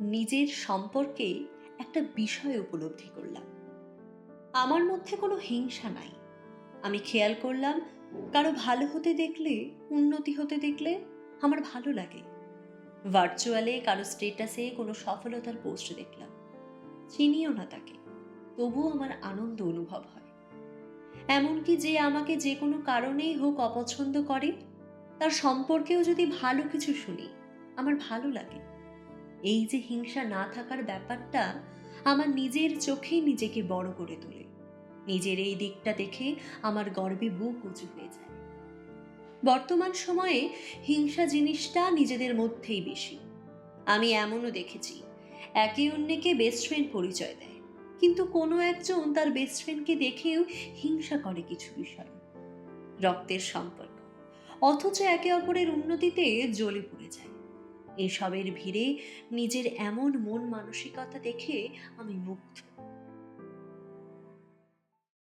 নিজের সম্পর্কে একটা বিষয় উপলব্ধি করলাম। আমার মধ্যে কোনো হিংসা নাই। আমি খেয়াল করলাম, কারও ভালো হতে দেখলে, উন্নতি হতে দেখলে আমার ভালো লাগে। ভার্চুয়ালে কারও স্টেটাসে কোনো সফলতার পোস্ট দেখলাম। চিনিও না তাকে। তবুও আমার আনন্দ অনুভব হয়। এমনকি যে আমাকে যে কোনো কারণেই হোক অপছন্দ করে, তার সম্পর্কেও যদি ভালো কিছু শুনি, আমার ভালো লাগে। এই যে হিংসা না থাকার ব্যাপারটা আমার নিজের চোখে নিজেকে বড় করে তোলে। নিজের এই দিকটা দেখে আমার গর্বে বুক উঁচু হয়ে যায়। বর্তমান সময়ে হিংসা জিনিসটা নিজেদের মধ্যেই বেশি। আমি এমনও দেখেছি, একে অন্যকে বেস্ট ফ্রেন্ড পরিচয় দেয়, কিন্তু কোনো একজন তার বেস্ট ফ্রেন্ডকে দেখেও হিংসা করে কিছু বিষয়। রক্তের সম্পর্ক, অথচ একে অপরের উন্নতিতে জ্বলে পড়ে যায়। এসবের ভিড়ে নিজের এমন মন মানসিকতা দেখে আমি মুগ্ধ।